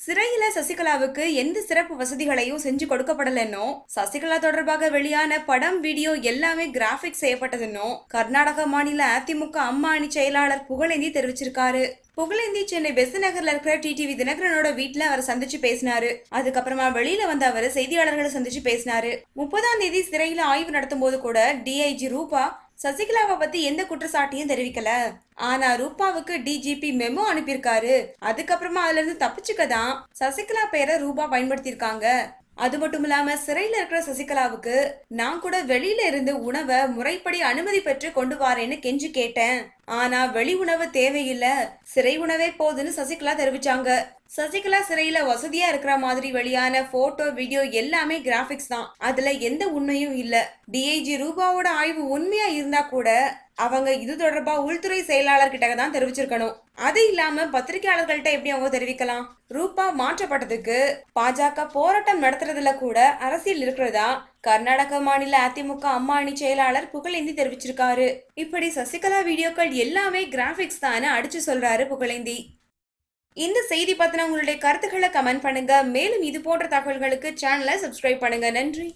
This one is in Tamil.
சிறையில சசிகலாவுக்கு எந்த சிறப்பு வசதிகளையும் செஞ்சு கொடுக்கப்படலன்னோ சசிகலா தொடர்பாக வெளியான படம் வீடியோ எல்லாமே கிராபிக் செய்யப்பட்டதுன்னோ கர்நாடக மாநில அதிமுக அம்மா அணி செயலாளர் புகழேந்தி தெரிவிச்சிருக்காரு. புகழேந்தி சென்னை பெச நகர்ல இருக்கிற டிடிவி தினகரனோட வீட்டுல அவர் சந்திச்சு பேசினாரு. அதுக்கப்புறமா வெளியில வந்து அவர் செய்தியாளர்களை சந்திச்சு பேசினாரு. முப்பதாம் தேதி சிறையில ஆய்வு நடத்தும் போது கூட டிஐஜி ரூபா சசிகலாவை பத்தி எந்த குற்றச்சாட்டையும் தெரிவிக்கல. ஆனா ரூபாவுக்கு டிஜிபி மெமோ அனுப்பியிருக்காரு. அதுக்கப்புறமா அதுல இருந்து தப்பிச்சுக்க தான் சசிகலா பெயரை ரூபா பயன்படுத்தியிருக்காங்க. அது மட்டும் இல்லாம சிறையில இருக்கிற சசிகலாவுக்கு நான் கூட வெளியில இருந்து உணவை முறைப்படி அனுமதி பெற்று கொண்டு வாரேன்னு கெஞ்சி கேட்டேன். ஆனா வெளி உணவு தேவையில்ல. சிறை உணவே போதுன்னு சசிகலா தெரிவிச்சாங்க. சசிகலா சிறையில வசதியா இருக்கிற மாதிரி வெளியான போட்டோ வீடியோ எல்லாமே கிராபிக்ஸ் தான். அதுல எந்த உண்மையும் இல்ல. டிஐஜி ரூபாவோட ஆய்வு உண்மையா இருந்தா கூட அவங்க இது தொடர்பா உள்துறை செயலாளர்கிட்ட தான் தெரிவிச்சிருக்கணும். அது இல்லாம பத்திரிகையாளர்கள்ட்ட எப்படி அவங்க தெரிவிக்கலாம்? ரூபா மாற்றப்பட்டதுக்கு பாஜக போராட்டம் நடத்துறதுல கூட அரசியல் இருக்கிறதா? கர்நாடக மாநில அதிமுக அம்மா அணி செயலாளர் புகழேந்தி தெரிவிச்சிருக்காரு. இப்படி சசிகலா வீடியோக்கள் எல்லாமே கிராபிக்ஸ் தானே அடிச்சு சொல்றாரு புகழேந்தி. இந்த செய்தி பத்தின உங்களுடைய கருத்துக்களை கமெண்ட் பண்ணுங்க. மேலும் இது போன்ற தகவல்களுக்கு சேனலை சப்ஸ்கிரைப் பண்ணுங்க. நன்றி.